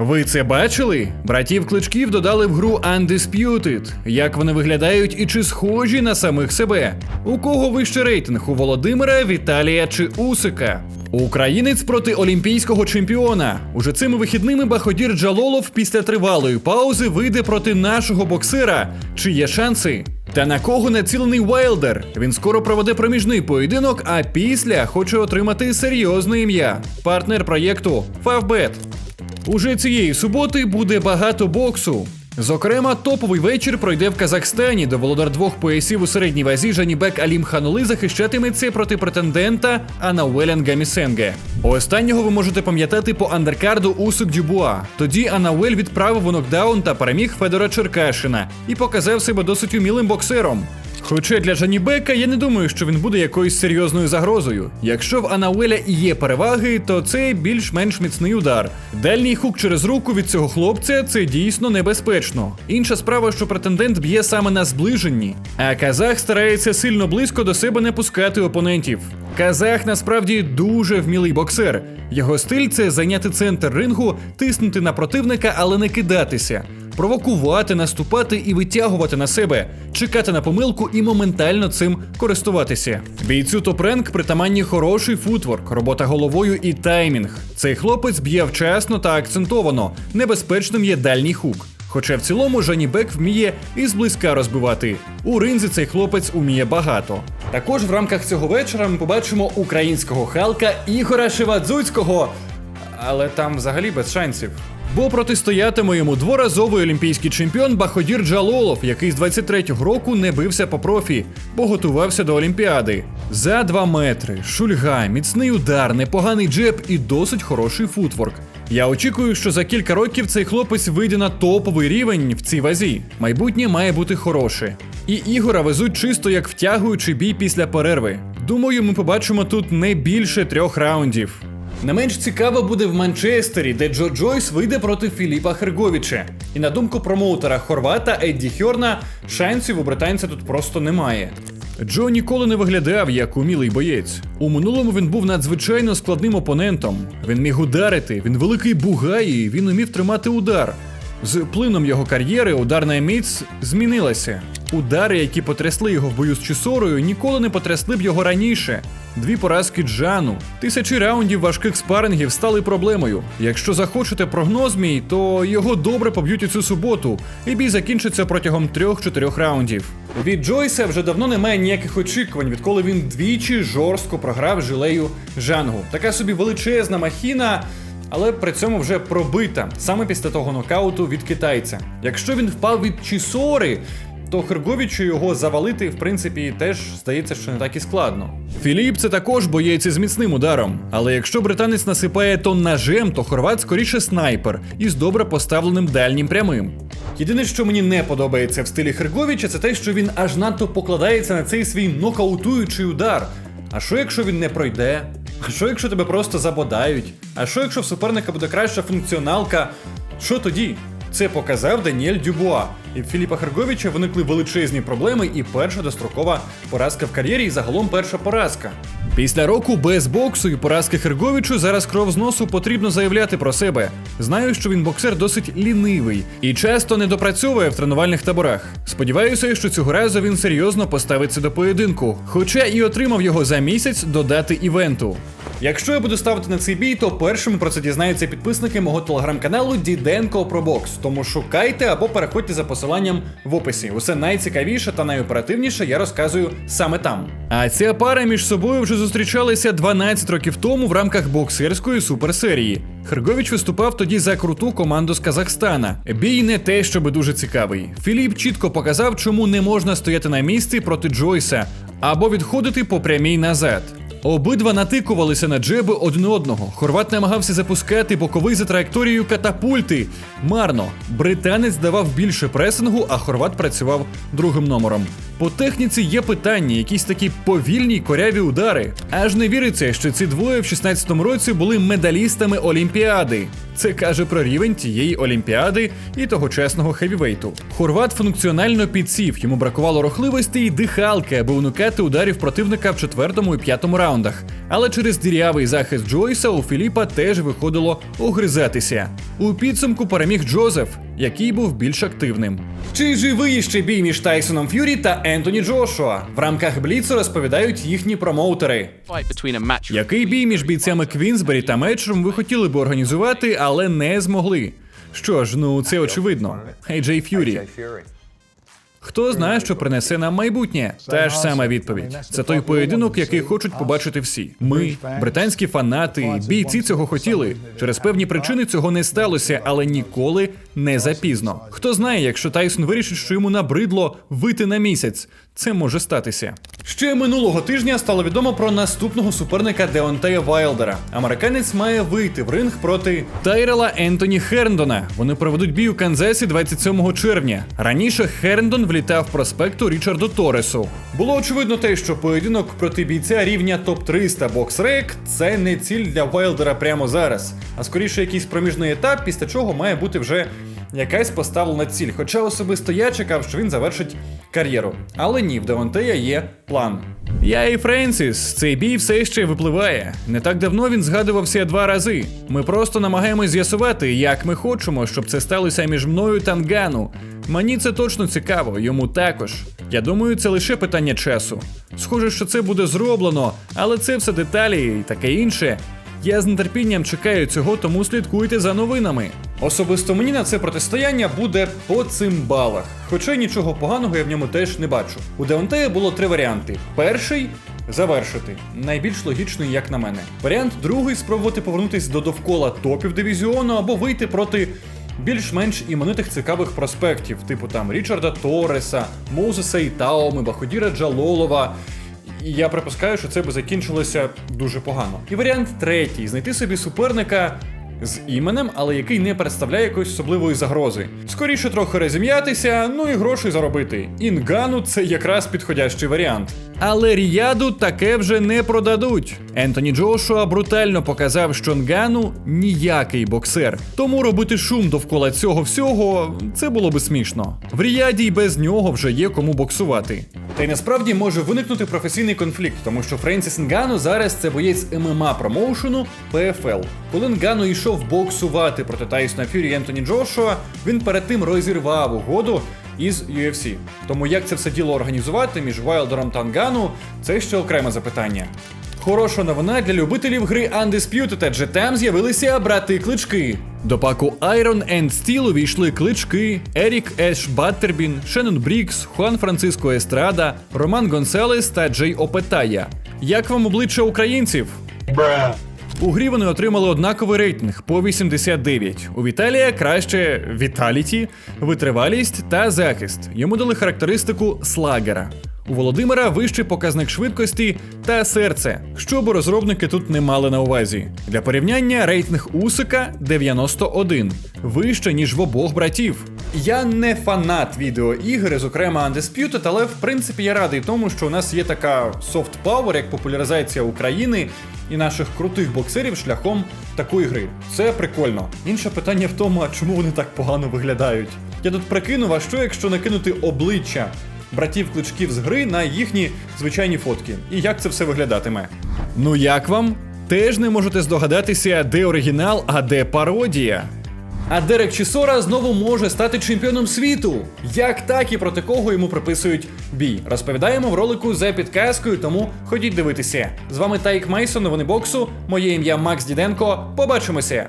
Ви це бачили? Братів кличків додали в гру Undisputed. Як вони виглядають і чи схожі на самих себе? У кого вищий рейтинг? У Володимира, Віталія чи Усика? Українець проти олімпійського чемпіона. Уже цими вихідними Баходір Джалолов після тривалої паузи вийде проти нашого боксера. Чи є шанси? Та на кого націлений Вайлдер? Він скоро проведе проміжний поєдинок, а після хоче отримати серйозне ім'я. Партнер проєкту Favbet. Уже цієї суботи буде багато боксу. Зокрема, топовий вечір пройде в Казахстані, де володар двох поясів у середній вазі Жанібек Алім Ханули захищатиметься проти претендента Анауелян Гамісенге. Останнього ви можете пам'ятати по андеркарду Усук Дюбуа. Тоді Анауель відправив у нокдаун та переміг Федора Черкашина і показав себе досить умілим боксером. Хоча для Жанібека я не думаю, що він буде якоюсь серйозною загрозою. Якщо в Анауеля і є переваги, то це більш-менш міцний удар. Дальній хук через руку від цього хлопця це дійсно небезпечно. Інша справа, що претендент б'є саме на зближенні, а казах старається сильно близько до себе не пускати опонентів. Казах насправді дуже вмілий боксер. Його стиль це зайняти центр рингу, тиснути на противника, але не кидатися провокувати, наступати і витягувати на себе, чекати на помилку і моментально цим користуватися. Бійцю топренк притаманні хороший футворк, робота головою і таймінг. Цей хлопець б'є вчасно та акцентовано. Небезпечним є дальній хук. Хоча в цілому Жанібек вміє і зблизька розбивати. У ринзі цей хлопець уміє багато. Також в рамках цього вечора ми побачимо українського Халка Ігора Шевадзуцького. Але там взагалі без шансів. Бо протистоятиме йому дворазовий олімпійський чемпіон Баходір Джалолов, який з 23-го року не бився по профі, бо готувався до Олімпіади. За 2 метри, шульга, міцний удар, непоганий джеб і досить хороший футворк. Я очікую, що за кілька років цей хлопець вийде на топовий рівень в цій вазі. Майбутнє має бути хороше. І Ігора везуть чисто як втягуючий бій після перерви. Думаю, ми побачимо тут не більше трьох раундів. Не менш цікаво буде в Манчестері, де Джо Джойс вийде проти Філіпа Херговіча. І на думку промоутера Хорвата Едді Хьорна, шансів у британця тут просто немає. Джо ніколи не виглядав як умілий боєць. У минулому він був надзвичайно складним опонентом. Він міг ударити, він великий бугай, і він умів тримати удар. З плином його кар'єри ударна міць змінилася. Удари, які потрясли його в бою з Чісорою, ніколи не потрясли б його раніше. Дві поразки Джану, тисячі раундів важких спарингів стали проблемою. Якщо захочете прогноз мій, то його добре поб'ють у цю суботу, і бій закінчиться протягом трьох-чотирьох раундів. Від Джойса вже давно немає ніяких очікувань, відколи він двічі жорстко програв жилею Жангу. Така собі величезна махіна. Але при цьому вже пробита саме після того нокауту від китайця. Якщо він впав від Чісори, то Херговічу його завалити, в принципі, теж здається, що не так і складно. Філіп це також боєць з міцним ударом. Але якщо британець насипає то ножем, то хорват скоріше снайпер із добре поставленим дальнім прямим. Єдине, що мені не подобається в стилі Херговіча, це те, що він аж надто покладається на цей свій нокаутуючий удар. А що якщо він не пройде? А що якщо тебе просто забодають? А що якщо в суперника буде краща функціоналка? Що тоді? Це показав Даніель Дюбуа. І в Філіпа Херговіча виникли величезні проблеми, і перша дострокова поразка в кар'єрі, і загалом перша поразка. Після року без боксу і поразки Херговічу зараз кров з носу потрібно заявляти про себе. Знаю, що він боксер досить лінивий і часто не допрацьовує в тренувальних таборах. Сподіваюся, що цього разу він серйозно поставиться до поєдинку, хоча і отримав його за місяць до дати івенту. Якщо я буду ставити на цей бій, то першими про це дізнаються підписники мого телеграм-каналу Діденко про бокс. Тому шукайте або переходьте за посиланням в описі. Усе найцікавіше та найоперативніше я розказую саме там. А ця пара між собою вже зустрічалися 12 років тому в рамках боксерської суперсерії. Херговіч виступав тоді за круту команду з Казахстана. Бій не те, щоб дуже цікавий. Філіп чітко показав, чому не можна стояти на місці проти Джойса або відходити по прямій назад. Обидва натикувалися на джеби один одного. Хорват намагався запускати боковий за траєкторією катапульти. Марно. Британець давав більше пресингу, а хорват працював другим номером. По техніці є питання, якісь такі повільні коряві удари. Аж не віриться, що ці двоє в 16-му році були медалістами Олімпіади. Це каже про рівень тієї олімпіади і тогочасного хевівейту. Хорват функціонально підсів, йому бракувало рухливості і дихалки, аби уникати ударів противника в четвертому і п'ятому раундах. Але через дірявий захист Джойса у Філіпа теж виходило огризатися. У підсумку переміг Джозеф, який був більш активним. Чи живий ще бій між Тайсоном Ф'юрі та Ентоні Джошуа? В рамках Бліцу розповідають їхні промоутери. Який бій між бійцями Квінсбері та Метчером ви хотіли би організувати, але не змогли? Що ж, ну це очевидно. AJ Ф'юрі. Хто знає, що принесе нам майбутнє? Та ж сама відповідь. Це той поєдинок, який хочуть побачити всі. Ми, британські фанати, бійці цього хотіли. Через певні причини цього не сталося, але ніколи не запізно. Хто знає, якщо Тайсон вирішить, що йому набридло вити на місяць, це може статися. Ще минулого тижня стало відомо про наступного суперника Деонтея Вайлдера. Американець має вийти в ринг проти Тайрела Ентоні Херндона. Вони проведуть бій у Канзасі 27 червня. Раніше Херндон влітав проспекту Річарду Торресу. Було очевидно те, що поєдинок проти бійця рівня топ 300 боксрек це не ціль для Вайлдера прямо зараз, а скоріше якийсь проміжний етап, після чого має бути вже якась поставлена ціль. Хоча особисто я чекав, що він завершить кар'єру. Але ні, в Девонтея є план. Я і Френсіс, цей бій все ще випливає. Не так давно він згадувався два рази. Ми просто намагаємось з'ясувати, як ми хочемо, щоб це сталося між мною та Нгану. Мені це точно цікаво, йому також. Я думаю, це лише питання часу. Схоже, що це буде зроблено, але це все деталі і таке інше. Я з нетерпінням чекаю цього, тому слідкуйте за новинами. Особисто мені на це протистояння буде по цим балах. Хоча нічого поганого я в ньому теж не бачу. У Деонтея було три варіанти: перший завершити, найбільш логічний, як на мене. Варіант другий спробувати повернутися до довкола топів дивізіону або вийти проти. Більш-менш іменитих цікавих проспектів, типу там Річарда Торреса, Моузеса Ітауми, Баходіра Джалолова, і я припускаю, що це би закінчилося дуже погано. І варіант третій знайти собі суперника з іменем, але який не представляє якоїсь особливої загрози. Скоріше трохи розім'ятися, ну і грошей заробити. Інгану це якраз підходящий варіант. Але Ріяду таке вже не продадуть. Ентоні Джошуа брутально показав, що Нгану ніякий боксер. Тому робити шум довкола цього всього це було би смішно. В Ріяді й без нього вже є кому боксувати. Та й насправді може виникнути професійний конфлікт, тому що Френсіс Нгану зараз це боєць ММА промоушену PFL. Коли Нгану йшов боксувати проти Тайсона Фюрі і Ентоні Джошуа, він перед тим розірвав угоду із UFC. Тому як це все діло організувати між Вайлдером та Нгану, це ще окреме запитання. Хороша новина для любителів гри Undisputed, адже там з'явилися брати клички. До паку Iron and Steel увійшли клички Ерік Еш Баттербін, Шеннон Брікс, Хуан Франциско Естрада, Роман Гонсалес та Джей Опетая. Як вам обличчя українців? У грі вони отримали однаковий рейтинг по 89. У Віталія краще Віталіті, витривалість та захист. Йому дали характеристику слагера. У Володимира вищий показник швидкості та серце, що б розробники тут не мали на увазі. Для порівняння рейтинг Усика 91, вище ніж в обох братів. Я не фанат відеоігри, зокрема Undisputed, але в принципі я радий тому, що у нас є така soft power, як популяризація України і наших крутих боксерів шляхом такої гри. Це прикольно. Інше питання в тому, а чому вони так погано виглядають. Я тут прикинув, а що якщо накинути обличчя братів кличків з гри на їхні звичайні фотки. І як це все виглядатиме? Ну як вам? Теж не можете здогадатися, де оригінал, а де пародія. А Дерек Чісора знову може стати чемпіоном світу. Як так і проти кого йому приписують бій? Розповідаємо в ролику за підказкою, тому ходіть дивитися. З вами Тайк Мейсон, новини боксу. Моє ім'я Макс Діденко. Побачимося.